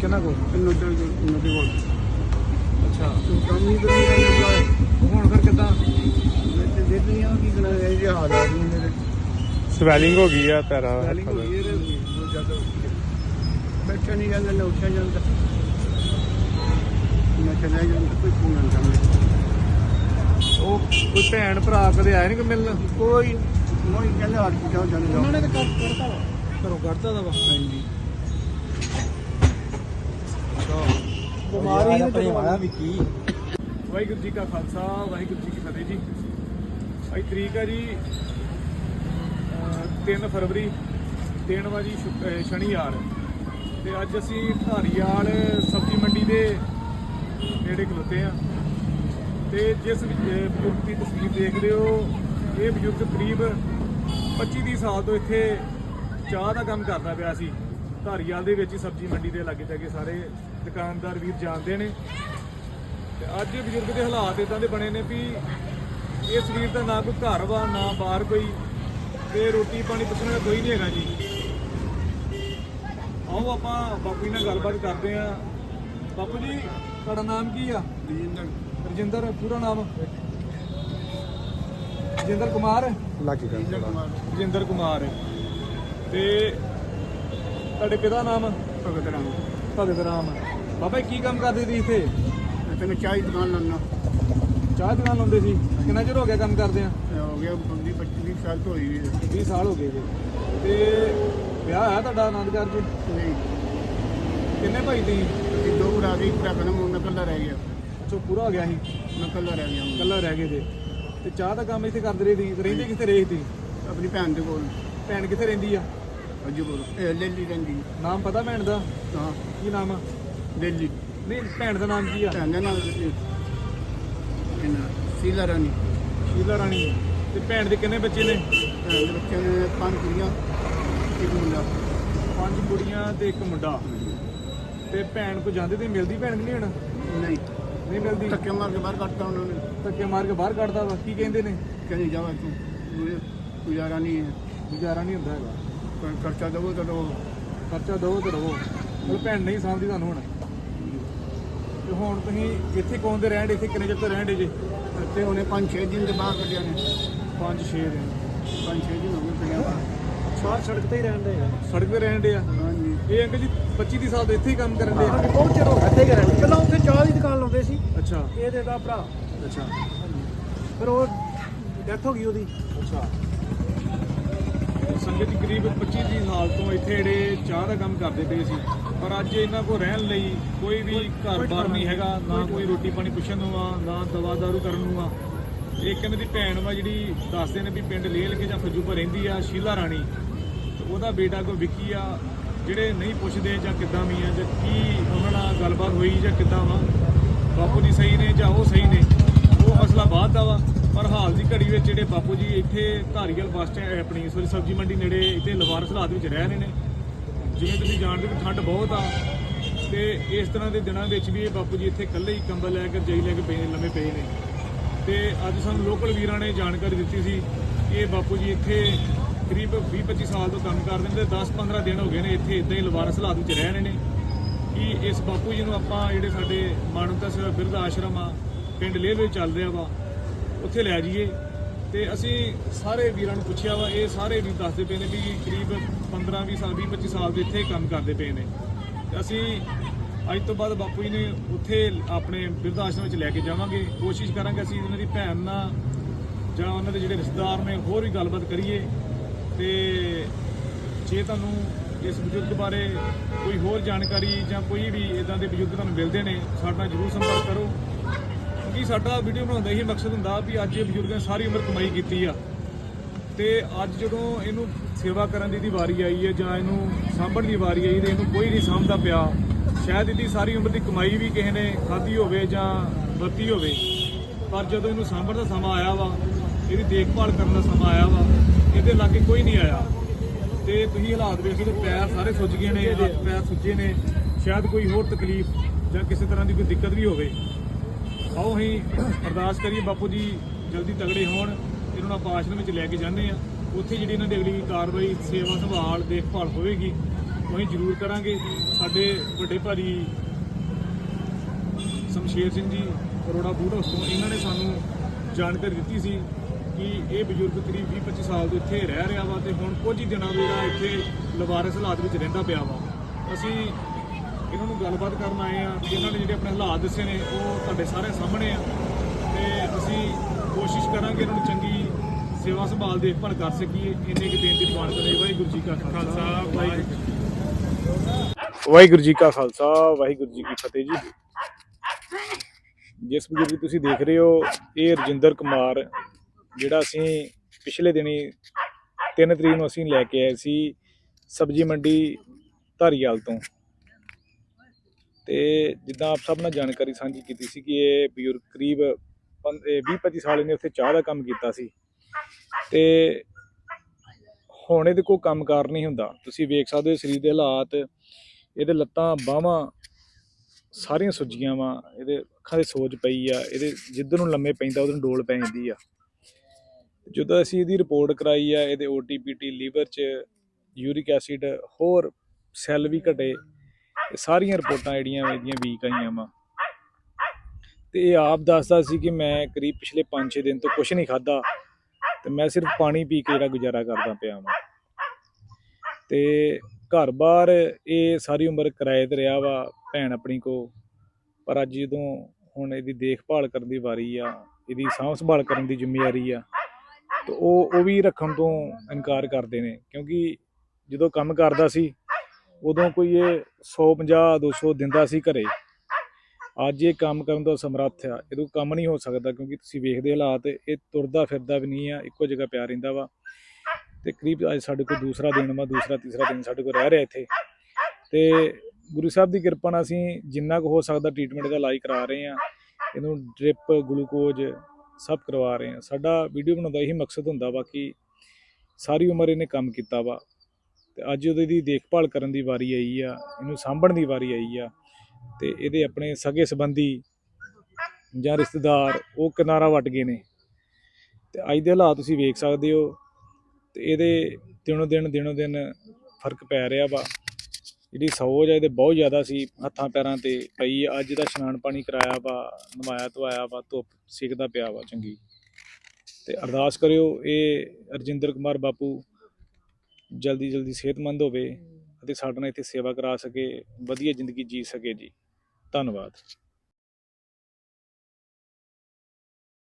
ਕਿੰਨਾ ਕੋ ਨੋਡੇ ਨੋਡੇ ਕੋਲ। ਅੱਛਾ। ਕੰਮ ਨਹੀਂ ਕਰੀ ਜਾਂਦੇ ਹੁਣ ਫਿਰ ਕਿੱਦਾਂ? ਬੁਲਾ ਦੇ ਦੇ ਆ ਕੀ ਕਰਾਂ ਇਹ ਜਿਹੇ ਹਾਲਾਤ ਨੇ ਮੇਰੇ। ਸਵੈਲਿੰਗ ਹੋ ਗਈ ਆ ਪੈਰਾਂ ਹੱਥਾਂ ਹੋ। ਗਈ ਇਹ ਬਹੁਤ ਜ਼ਿਆਦਾ ਬੈਠਾ ਨਹੀਂ ਜਾਂਦਾ ਨਾ ਉੱਠਿਆ ਜਾਂਦਾ। ਮੈਂ ਚਲਾ ਜਾਂਦਾ ਕੋਈ ਫੋਨ ਨਾ ਕਰਦਾ ਉਹ ਕੋਈ ਭੈਣ ਭਰਾ ਕਦੇ ਆਏ ਨਹੀਂ ਕਿ ਮਿਲਣ? ਕੋਈ ਮੋਈ ਕਹਿੰਦਾ ਹਟ ਕੇ ਜਾਓ ਜਾਣੇ ਜਾਓ। ਤਾਂ ਕੰਮ ਕਰਤਾ ਵਾ। ਘਰੋਂ ਕੱਢਤਾ ਦਾ ਵਾ। ਹਾਂਜੀ। ਵਾਹਿਗੁਰੂ ਜੀ ਕਾ ਖਾਲਸਾ ਵਾਹਿਗੁਰੂ ਜੀ ਕੀ ਫਤਿਹ ਜੀ। ਅੱਜ ਤਰੀਕ ਹੈ ਜੀ ਅਹ, 3 ਫਰਵਰੀ ਦਿਨ ਵਾ ਜੀ ਸ਼ੁੱਕ- ਅਹ, ਸ਼ਨੀਵਾਰ। ਤੇ ਅੱਜ ਅਸੀਂ ਧਾਰੀਵਾਲ ਸਬਜ਼ੀ ਮੰਡੀ ਦੇ ਨੇੜੇ ਖਲੋਤੇ ਆ ਤੇ ਜਿਸ ਬਜ਼ੁਰਗ ਦੀ ਤਸਵੀਰ ਦੇਖਦੇ ਹੋ ਇਹ ਬਜ਼ੁਰਗ ਕਰੀਬ 25 30 ਸਾਲ ਤੋਂ ਇੱਥੇ ਚਾਹ ਦਾ ਕੰਮ ਕਰਦਾ ਪਿਆ ਸੀ। ਧਾਰੀਵਾਲ ਦੇ ਵਿੱਚ ਹੀ ਸਬਜ਼ੀ ਮੰਡੀ ਦੇ ਲਾਗੇ ਜਾਗੇ ਸਾਰੇ ਦੁਕਾਨਦਾਰ ਵੀਰ ਜਾਣਦੇ ਨੇ। ਤੇ ਅੱਜ ਬਜ਼ੁਰਗ ਦੇ ਹਾਲਾਤ ਇਦਾਂ ਦੇ ਬਣੇ ਨੇ ਵੀ ਇਸ ਵੀਰ ਦਾ ਨਾ ਕੋਈ ਘਰ ਵਾ ਨਾ ਬਾਹਰ ਕੋਈ। ਤੇ ਰੋਟੀ ਪਾਣੀ ਪੁੱਛਣ ਵਾਲਾ ਕੋਈ ਨਹੀਂ ਹੈਗਾ ਜੀ। ਆਓ ਆਪਾਂ ਬਾਪੂ ਜੀ ਨਾਲ ਗੱਲਬਾਤ ਕਰਦੇ ਆ ਬਾਪੂ ਜੀ ਤੁਹਾਡਾ ਨਾਮ ਕੀ ਆ? ਜਿੰਦਰ ਰਜਿੰਦਰ ਪੂਰਾ ਨਾਮ? ਰਜਿੰਦਰ ਕੁਮਾਰ? ਲੱਗ ਰਜਿੰਦਰ ਕੁਮਾਰ। ਤੇ ਤੁਹਾਡੇ ਪਿਤਾ ਨਾਮ? ਭਗਤ ਰਾਮ। ਭਗਤ ਰਾਮ। ਬਾਬਾ ਜੀ ਕੀ ਕੰਮ ਕਰਦੇ ਸੀ ਇੱਥੇ? ਮੈਂ ਤੈਨੂੰ ਚਾਹ ਦੀ ਦੁਕਾਨ ਲਾਉਣਾ ਚਾਹ ਦੀ ਦੁਕਾਨ ਲਾਉਂਦੇ ਸੀ? ਕਿੰਨਾ ਚਿਰ ਹੋ ਗਿਆ ਕੰਮ ਕਰਦੇ ਆ? ਹੋ ਗਿਆ 20 25 ਸਾਲ ਤੋਂ ਹੋਈ ਹੈ 20 ਸਾਲ ਹੋ ਗਏ ਜੀ। ਤੇ ਵਿਆਹ ਹੋਇਆ ਤੁਹਾਡਾ ਆਨੰਦ ਕਾਰਜ ਨਹੀਂ। ਕਿੰਨੇ ਭਾਈ ਤੁਸੀਂ? ਅਸੀਂ ਦੋ ਭਰਾ ਸੀ ਭਰਾ ਹੁਣ ਮੈਂ ਇਕੱਲਾ ਰਹਿ ਗਿਆ। ਚੋ ਪੂਰਾ ਹੋ ਗਿਆ ਸੀ? ਮੈਂ ਇਕੱਲਾ ਰਹਿ ਗਿਆ। ਹੁਣ। ਇਕੱਲਾ ਰਹਿ ਗਏ ਜੇ। ਤੇ ਚਾਹ ਦਾ ਕੰਮ ਇੱਥੇ ਕਰਦੇ ਰਹੇ ਸੀ ਰਹਿੰਦੇ ਕਿੱਥੇ ਰਹੇ ਸੀ ਆਪਣੀ ਭੈਣ ਦੇ ਕੋਲ। ਭੈਣ ਕਿੱਥੇ ਰਹਿੰਦੀ ਆ? ਕੋਲ ਇਹ ਦਿੱਲੀ ਰਹਿੰਦੀ ਨਾਮ ਪਤਾ ਭੈਣ ਦਾ? ਹਾਂ। ਕੀ ਨਾਮ ਆ? ਦਿੱਲੀ ਨਹੀਂ ਭੈਣ ਦਾ ਨਾਮ ਕੀ ਆ? ਭੈਣ ਦਾ ਨਾਮ ਦਿੱਲੀ ਇਹਨਾਂ ਸੀਲਾ ਰਾਣੀ। ਸ਼ੀਲਾ ਰਾਣੀ। ਤੇ ਭੈਣ ਦੇ ਕਿੰਨੇ ਬੱਚੇ ਨੇ? ਭੈਣ ਦੇ ਨੇ ਪੰਜ ਕੁੜੀਆਂ ਇੱਕ ਮੁੰਡਾ। ਪੰਜ ਕੁੜੀਆਂ ਤੇ ਇੱਕ ਮੁੰਡਾ। ਤੇ ਭੈਣ ਕੋ ਜਾਂਦੇ ਤੇ ਮਿਲਦੀ ਭੈਣ ਕਿ ਨਹੀਂ ਹੁਣ? ਨਹੀਂ। ਨਹੀਂ ਮਿਲਦੀ। ਧੱਕੇ ਮਾਰ ਕੇ ਬਾਹਰ ਕੱਢਤਾ ਉਹਨਾਂ ਨੇ। ਧੱਕੇ ਮਾਰ ਕੇ ਬਾਹਰ ਕੱਢਦਾ ਵਾ। ਕੀ ਕਹਿੰਦੇ ਨੇ? ਕਹਿੰਦੇ ਜਾਵਾ ਤੂੰ ਗੁਜ਼ਾਰਾ ਨਹੀਂ ਹੈ। ਗੁਜ਼ਾਰਾ ਨਹੀਂ ਹੁੰਦਾ ਹੈਗਾ। ਖਰਚਾ ਦਵੋ ਤਾਂ ਦਵੋ ਖਰਚਾ ਦੋ ਤੇ ਰਵੋ ਮਤਲਬ ਭੈਣ ਨਹੀਂ ਸਾਂਭਦੀ ਤੁਹਾਨੂੰ ਹੁਣ। ਤੇ ਹੁਣ ਤੁਸੀਂ ਇੱਥੇ ਕੌਣ ਦੇ ਰਹਿਣ ਇੱਥੇ ਕਿੰਨੇ ਚਿਰ ਤੋਂ ਰਹਿਣ ਜੇ? ਤੇ ਉਹਨੇ ਪੰਜ ਛੇ ਦਿਨ ਦੇ ਬਾਹਰ ਕੱਢਿਆ ਨੇ। 5-6 ਦਿਨ। ਪੰਜ ਛੇ ਦਿਨ ਹੋ ਗਏ ਸਾਰ ਸੜਕ ਤੇ ਹੀ ਰਹਿਣ ਡੇ ਸੜਕ ਤੇ ਰਹਿਣ ਡੇ ਆ? ਹਾਂਜੀ। ਇਹ ਅੰਕਲ ਜੀ 25 ਦੀ ਸਾਲ ਤੋਂ ਇੱਥੇ ਹੀ ਕੰਮ ਕਰਨ ਡੇ ਆ? ਬਹੁਤ ਚਿਰ ਹੋ ਗਿਆ ਇੱਥੇ ਕਰਨ ਪਹਿਲਾਂ ਉੱਥੇ ਚਾਹ ਦੀ ਦੁਕਾਨ ਲਾਉਂਦੇ ਸੀ। ਅੱਛਾ। ਇਹ ਦੇ ਦਾ ਭਰਾ। ਅੱਛਾ। ਫਿਰ ਉਹ ਡੈਥ ਹੋ ਗਈ ਉਹਦੀ। ਅੱਛਾ। ਸੰਗਤ ਕਰੀਬ 25 30 ਸਾਲ ਤੋਂ ਇੱਥੇ ਜਿਹੜੇ ਚਾਹ ਦਾ ਕੰਮ ਕਰਦੇ ਪਏ ਸੀ। ਪਰ ਅੱਜ ਇਹਨਾਂ ਕੋ ਰਹਿਣ ਲਈ ਕੋਈ ਵੀ ਘਰ-ਬਾਰ ਨਹੀਂ ਹੈਗਾ ਨਾ ਕੋਈ ਰੋਟੀ ਪਾਣੀ ਪੁੱਛਣ ਨੂੰ ਆ ਨਾ ਦਵਾ ਦਾਰੂ ਕਰਨ ਨੂੰ ਆ। ਇੱਕ ਇਹਨਾਂ ਦੀ ਭੈਣ ਵਾ ਜਿਹੜੀ ਦੱਸਦੇ ਨੇ ਵੀ ਪਿੰਡ ਲੇਲ ਕੇ ਜਾਂ ਫਜੂਪਰ ਰਹਿੰਦੀ ਆ ਸ਼ੀਲਾ ਰਾਣੀ। ਉਹਦਾ ਬੇਟਾ ਕੋ ਵਿੱਕੀ ਆ ਜਿਹੜੇ ਨਹੀਂ ਪੁੱਛਦੇ ਜਾਂ ਕਿੱਦਾਂ ਵੀ ਆ ਜਾਂ ਕੀ ਉਹਨਾਂ ਨਾਲ ਗੱਲਬਾਤ ਹੋਈ ਜਾਂ ਕਿੱਦਾਂ ਵਾ। ਬਾਪੂ ਜੀ ਸਹੀ ਨੇ ਜਾਂ ਉਹ ਸਹੀ ਨੇ ਉਹ ਮਸਲਾ ਬਾਅਦ ਦਾ ਵਾ। ਪਰ ਹਾਲ ਦੀ ਘੜੀ ਵਿੱਚ ਜਿਹੜੇ ਬਾਪੂ ਜੀ ਇੱਥੇ ਧਾਰੀਵਾਲ ਬੱਸ ਸਟੈਂਡ ਆਪਣੀ ਸੋਰੀ ਸਬਜ਼ੀ ਮੰਡੀ ਨੇੜੇ ਇੱਥੇ ਲਵਾਰਸ ਹਾਲਾਤ ਵਿੱਚ ਰਹਿ ਰਹੇ ਨੇ। ਜਿਵੇਂ ਤੁਸੀਂ ਜਾਣਦੇ ਹੋ ਠੰਡ ਬਹੁਤ ਆ, ਤੇ ਇਸ ਤਰ੍ਹਾਂ ਦੇ ਦਿਨਾਂ ਵਿੱਚ ਵੀ ਇਹ ਬਾਪੂ ਜੀ ਇੱਥੇ ਇਕੱਲੇ ਹੀ ਕੰਬਲ ਲੈ ਕੇ, ਜਈ ਲੈ ਕੇ ਪਏ, ਲੰਮੇ ਪਏ ਨੇ। ਤੇ ਅੱਜ ਸਾਨੂੰ ਲੋਕਲ ਵੀਰਾਂ ਨੇ ਜਾਣਕਾਰੀ ਦਿੱਤੀ ਸੀ ਕਿ ਇਹ ਬਾਪੂ ਜੀ ਇੱਥੇ ਕਰੀਬ 20 25 ਸਾਲ ਤੋਂ ਕੰਮ ਕਰਦੇ ਨੇ ਤੇ 10 15 ਦਿਨ ਹੋ ਗਏ ਨੇ ਇੱਥੇ ਇਦਾਂ ਹੀ ਲਵਾਰਸ ਹਾਲਾਤ ਵਿੱਚ ਰਹਿ ਰਹੇ ਨੇ। ਕਿ ਇਸ ਬਾਪੂ ਜੀ ਨੂੰ ਆਪਾਂ ਜਿਹੜੇ ਸਾਡੇ ਮਾਨਵਤਾ ਸੇਵਾ ਬਿਰਧ ਆਸ਼ਰਮ ਆ, ਪਿੰਡ ਲੇਹ ਵਿੱਚ ਚੱਲ ਰਿਹਾ ਵਾ ਉੱਥੇ ਲੈ ਜਾਈਏ। ਤੇ ਅਸੀਂ ਸਾਰੇ ਵੀਰਾਂ ਨੂੰ ਪੁੱਛਿਆ ਵਾ, ਇਹ ਸਾਰੇ ਵੀ ਦੱਸਦੇ ਪਏ ਨੇ ਵੀ ਕਰੀਬ 15 20 ਸਾਲ 20 25 ਸਾਲ ਦੇ ਇੱਥੇ ਕੰਮ ਕਰਦੇ ਪਏ ਨੇ। ਤੇ ਅਸੀਂ ਅੱਜ ਤੋਂ ਬਾਅਦ ਬਾਪੂ ਜੀ ਨੇ ਉੱਥੇ ਆਪਣੇ ਬਿਰਧ ਆਸ਼ਰਮ ਵਿੱਚ ਲੈ ਕੇ ਜਾਵਾਂਗੇ। ਕੋਸ਼ਿਸ਼ ਕਰਾਂਗੇ ਅਸੀਂ ਉਹਨਾਂ ਦੀ ਭੈਣ ਨਾਲ ਜਾਂ ਉਹਨਾਂ ਦੇ ਜਿਹੜੇ ਰਿਸ਼ਤੇਦਾਰ ਨੇ, ਹੋਰ ਵੀ ਗੱਲਬਾਤ ਕਰੀਏ। ਤੇ ਜੇ ਤੁਹਾਨੂੰ ਇਸ ਬਜ਼ੁਰਗ ਬਾਰੇ ਕੋਈ ਹੋਰ ਜਾਣਕਾਰੀ ਜਾਂ ਕੋਈ ਵੀ ਇਦਾਂ ਦੇ ਬਜ਼ੁਰਗ ਤੁਹਾਨੂੰ ਮਿਲਦੇ ਨੇ, ਸਾਡੇ ਨਾਲ ਜਰੂਰ ਸੰਪਰਕ ਕਰੋ। ਕਿਉਂਕਿ ਸਾਡਾ ਵੀਡੀਓ ਬਣਾਉਣ ਦਾ ਇਹੀ ਮਕਸਦ ਹੁੰਦਾ ਵੀ ਅੱਜ ਇਹ ਬਜ਼ੁਰਗਾਂ ਨੇ ਸਾਰੀ ਉਮਰ ਕਮਾਈ ਕੀਤੀ ਆ। ਤੇ ਅੱਜ ਜਦੋਂ ਇਹਨੂੰ ਸੇਵਾ ਕਰਨ ਦੀ ਦੀ ਵਾਰੀ ਆਈ ਹੈ ਜਾਂ ਇਹਨੂੰ ਸਾਂਭਣ ਦੀ ਵਾਰੀ ਆਈ ਤੇ ਇਹਨੂੰ ਕੋਈ ਨਹੀਂ ਸਾਂਭਦਾ ਪਿਆ, ਸ਼ਾਇਦ ਇਹਦੀ ਸਾਰੀ ਉਮਰ ਦੀ ਕਮਾਈ ਵੀ ਕਿਸੇ ਨੇ ਖਾਧੀ ਹੋਵੇ ਜਾਂ ਵਰਤੀ ਹੋਵੇ, ਪਰ ਜਦੋਂ ਇਹਨੂੰ ਸਾਂਭਣ ਦਾ ਸਮਾਂ ਆਇਆ ਵਾ, ਇਹਦੀ ਦੇਖਭਾਲ ਕਰਨ ਦਾ ਸਮਾਂ ਆਇਆ ਵਾ, ਇਹਦੇ ਲਾਗੇ ਕੋਈ ਨਹੀਂ ਆਇਆ। ਤੇ ਤੁਸੀਂ ਹਾਲਾਤ ਵੇਖੋ ਤੇ ਪੈਰ ਸਾਰੇ ਸੁੱਜ ਗਏ ਨੇ, ਹੱਥ ਪੈਰ ਸੁੱਜੇ ਨੇ, ਸ਼ਾਇਦ ਕੋਈ ਹੋਰ ਤਕਲੀਫ ਜਾਂ ਕਿਸੇ ਤਰ੍ਹਾਂ ਦੀ ਕੋਈ ਦਿੱਕਤ ਵੀ ਹੋਵੇ। ਆਓ ਅਸੀਂ ਅਰਦਾਸ ਕਰੀਏ ਬਾਪੂ ਜੀ, ਜਲਦੀ ਤਗੜੇ ਹੋਣ, ਇਹਨਾਂ ਨੂੰ ਆਪਾਂ ਆਸ਼ਰਮ ਵਿੱਚ ਲੈ ਕੇ ਜਾਂਦੇ ਆ ਉੱਥੇ ਜਿਹੜੀ ਇਹਨਾਂ ਦੀ ਅਗਲੀ ਕਾਰਵਾਈ, ਸੇਵਾ ਸੰਭਾਲ, ਦੇਖਭਾਲ ਹੋਵੇਗੀ, ਉਹ ਅਸੀਂ ਜ਼ਰੂਰ ਕਰਾਂਗੇ। ਸਾਡੇ ਵੱਡੇ ਭਾਜੀ ਸ਼ਮਸ਼ੇਰ ਸਿੰਘ ਜੀ, ਅਰੋੜਾ ਬੂਟ ਹਾਊਸ ਤੋਂ ਇਹਨਾਂ ਨੇ ਸਾਨੂੰ ਜਾਣਕਾਰੀ ਦਿੱਤੀ ਸੀ ਕਿ ਇਹ ਬਜ਼ੁਰਗ ਕਰੀਬ 20-25 ਸਾਲ ਤੋਂ ਇੱਥੇ ਰਹਿ ਰਿਹਾ ਵਾ ਤੇ ਹੁਣ ਕੁਝ ਹੀ ਦਿਨਾਂ ਤੋਂ ਜਿਹੜਾ ਇੱਥੇ ਲਵਾਰਸ ਹਾਲਾਤ ਵਿੱਚ ਰਹਿੰਦਾ ਪਿਆ ਵਾ। ਅਸੀਂ ਇਹਨਾਂ ਨੂੰ ਗੱਲਬਾਤ ਕਰਨ ਆਏ ਆ ਕਿ ਇਹਨਾਂ ਨੇ ਜਿਹੜੇ ਆਪਣੇ ਹਾਲਾਤ ਦੱਸੇ ਨੇ ਉਹ ਤੁਹਾਡੇ ਸਾਰੇ ਸਾਹਮਣੇ ਆ। ਤੇ ਅਸੀਂ ਕੋਸ਼ਿਸ਼ ਕਰਾਂਗੇ ਇਹਨਾਂ ਨੂੰ ਚੰਗੀ ਸੇਵਾ ਸੰਭਾਲ ਦੇਖਭਾਲ ਕਰ ਸਕੀਏ। ਇੰਨੇ ਕਿ ਦੇਣ ਦੀ ਦੁਆਨ ਕਰੇ ਵਾਹਿਗੁਰੂ ਜੀ ਕਾ ਖਾਲਸਾ। ਵਾਹਿਗੁਰੂ। ਵਾਹਿਗੁਰੂ ਜੀ ਕਾ ਖਾਲਸਾ ਵਾਹਿਗੁਰੂ ਜੀ ਕੀ ਫਤਿਹ ਜੀ। ਜਿਸ ਬਜ਼ੁਰਗ ਤੁਸੀਂ ਦੇਖ ਰਹੇ ਹੋ ਇਹ ਰਜਿੰਦਰ ਕੁਮਾਰ ਜਿਹੜਾ ਅਸੀਂ ਪਿਛਲੇ ਦਿਨੀ 3 ਤਰੀਕ ਨੂੰ ਅਸੀਂ ਲੈ ਕੇ ਆਏ ਸੀ ਸਬਜੀ ਮੰਡੀ ਧਾਰੀਵਾਲ ਤੋਂ। ਤੇ ਜਿੱਦਾਂ ਆਪ ਸਭ ਨਾਲ ਜਾਣਕਾਰੀ ਸਾਂਝੀ ਕੀਤੀ ਸੀ ਕਿ ਇਹ ਬਜ਼ੁਰਗ ਕਰੀਬ 20-25 ਸਾਲ ਇਹਨੇ ਉੱਥੇ ਚਾਹ ਦਾ ਕੰਮ ਕੀਤਾ ਸੀ। ਤੇ ਹੁਣ ਇਹਦੇ ਕੋਲ ਕੰਮਕਾਰ ਨਹੀਂ ਹੁੰਦਾ। ਤੁਸੀਂ ਵੇਖ ਸਕਦੇ ਹੋ ਸਰੀਰ ਦੇ ਹਾਲਾਤ, ਇਹਦੇ ਲੱਤਾਂ, ਬਾਹਾਂ ਸਾਰੀਆਂ ਸੁੱਜੀਆਂ ਵਾ, ਇਹਦੇ ਅੱਖਾਂ ਦੇ ਸੋਜ ਪਈ ਆ, ਇਹਦੇ ਜਿੱਧਰ ਨੂੰ ਲੰਮੇ ਪੈਂਦਾ ਉਧਰ ਨੂੰ ਡੋਲ ਪੈ ਜਾਂਦੀ ਆ। ਜਦੋਂ ਅਸੀਂ ਇਹਦੀ ਰਿਪੋਰਟ ਕਰਾਈ ਆ, ਇਹਦੇ O T P T liver 'ਚ, ਯੂਰਿਕ ਐਸਿਡ, ਹੋਰ ਸੈੱਲ ਵੀ ਘਟੇ ਇਹ ਸਾਰੀਆਂ ਰਿਪੋਰਟਾਂ ਜਿਹੜੀਆਂ ਇਹਦੀਆਂ ਵੀਕ ਆਈਆਂ ਵਾ। ਤੇ ਇਹ ਆਪ ਦੱਸਦਾ ਸੀ ਕਿ ਮੈਂ ਕਰੀਬ ਪਿਛਲੇ 5-6 ਦਿਨ ਤੋਂ ਕੁਝ ਨਹੀਂ ਖਾਦਾ ਤੇ ਮੈਂ ਸਿਰਫ ਪਾਣੀ ਪੀ ਕੇ ਜਿਹੜਾ ਗੁਜ਼ਾਰਾ ਕਰਦਾ ਪਿਆ ਵਾਂ। ਤੇ ਘਰ-ਬਾਰ ਇਹ ਸਾਰੀ ਉਮਰ ਕਿਰਾਏ ਤੇ ਰਿਹਾ ਵਾ ਭੈਣ ਆਪਣੀ ਕੋ, ਪਰ ਅੱਜ ਜਦੋਂ ਹੁਣ ਇਹਦੀ ਦੇਖਭਾਲ ਕਰਨ ਦੀ ਵਾਰੀ ਆ, ਇਹਦੀ ਸਾਂਭ ਸੰਭਾਲ ਕਰਨ ਦੀ ਜ਼ਿੰਮੇਵਾਰੀ ਆ, ਤੇ ਉਹ ਉਹ ਵੀ ਰੱਖਣ ਤੋਂ ਇਨਕਾਰ ਕਰਦੇ ਨੇ, ਕਿਉਂਕਿ ਜਦੋਂ ਕੰਮ ਕਰਦਾ ਸੀ ਉਦੋਂ ਕੋਈ ਇਹ 150 200 ਦਿੰਦਾ ਸੀ ਘਰੇ। ਅੱਜ ਇਹ ਕੰਮ ਕਰਨ ਤੋਂ ਸਮਰੱਥ ਆ। ਇਹਦੋਂ ਕੰਮ ਨਹੀਂ ਹੋ ਸਕਦਾ ਕਿਉਂਕਿ ਤੁਸੀਂ ਵੇਖਦੇ ਹਾਲਾਤ, ਇਹ ਤੁਰਦਾ ਫਿਰਦਾ ਵੀ ਨਹੀਂ ਆ, ਇੱਕੋ ਜਗ੍ਹਾ ਪਿਆ ਰਹਿੰਦਾ ਵਾ। ਤੇ ਕਰੀਬ ਅੱਜ ਸਾਡੇ ਕੋਲ ਦੂਸਰਾ ਦਿਨ ਵਾ, ਦੂਸਰਾ, ਤੀਸਰਾ ਦਿਨ ਸਾਡੇ ਕੋਲ ਰਹਿ ਰਿਹਾ ਇੱਥੇ। ਤੇ ਗੁਰੂ ਸਾਹਿਬ ਦੀ ਕਿਰਪਾ ਨਾਲ ਅਸੀਂ ਜਿੰਨਾ ਕੁ ਹੋ ਸਕਦਾ ਟ੍ਰੀਟਮੈਂਟ ਦਾ ਇਲਾਜ ਕਰਾ ਰਹੇ ਆ। ਇਹਨੂੰ ਡ੍ਰਿਪ ਗਲੂਕੋਜ਼ ਸਭ ਕਰਵਾ ਰਹੇ ਆ। ਸਾਡਾ ਵੀਡੀਓ ਬਣਾਉਣ ਦਾ ਇਹੀ ਮਕਸਦ ਹੁੰਦਾ ਵਾ ਕਿ ਸਾਰੀ ਉਮਰ ਇਹਨੇ ਕੰਮ ਕੀਤਾ ਵਾ। ਤੇ ਅੱਜ ਉਹਦੇ ਦੀ ਦੇਖਭਾਲ ਕਰਨ ਦੀ ਵਾਰੀ ਆਈ ਆ, ਇਹਨੂੰ ਸਾਂਭਣ ਦੀ ਵਾਰੀ ਆਈ ਆ ਤੇ ਇਹਦੇ ਆਪਣੇ ਸਗੇ ਸੰਬੰਧੀ ਜਾਂ ਰਿਸ਼ਤੇਦਾਰ ਉਹ ਕਿਨਾਰਾ ਵੱਟ ਗਏ ਨੇ। ਤੇ ਅੱਜ ਦੇ ਹਾਲਾਤ ਤੁਸੀਂ ਵੇਖ ਸਕਦੇ ਹੋ ਤੇ ਇਹਦੇ ਦਿਨੋ ਦਿਨ ਦਿਨੋ ਦਿਨ ਫ਼ਰਕ ਪੈ ਰਿਹਾ ਵਾ। ਜਿਹੜੀ ਸੋਜ ਆ, ਇਹਦੇ ਬਹੁਤ ਜ਼ਿਆਦਾ ਸੀ, ਹੱਥਾਂ ਪੈਰਾਂ ਤੇ ਪਈ ਅੱਜ ਦਾ ਇਸ਼ਨਾਨ ਪਾਣੀ ਕਰਾਇਆ ਵਾ, ਨਵਾਇਆ ਧਵਾਇਆ ਵਾ, ਧੁੱਪ ਸੇਕਦਾ ਪਿਆ ਵਾ ਚੰਗੀ। ਤੇ ਅਰਦਾਸ ਕਰਿਓ ਇਹ ਰਜਿੰਦਰ ਕੁਮਾਰ ਬਾਪੂ ਜਲਦੀ ਜਲਦੀ ਸਿਹਤਮੰਦ ਹੋਵੇ ਅਤੇ ਸਾਡੇ ਨਾਲ ਇੱਥੇ ਸੇਵਾ ਕਰਾ ਸਕੇ ਵਧੀਆ ਜ਼ਿੰਦਗੀ ਜੀ ਸਕੇ ਜੀ। ਧੰਨਵਾਦ।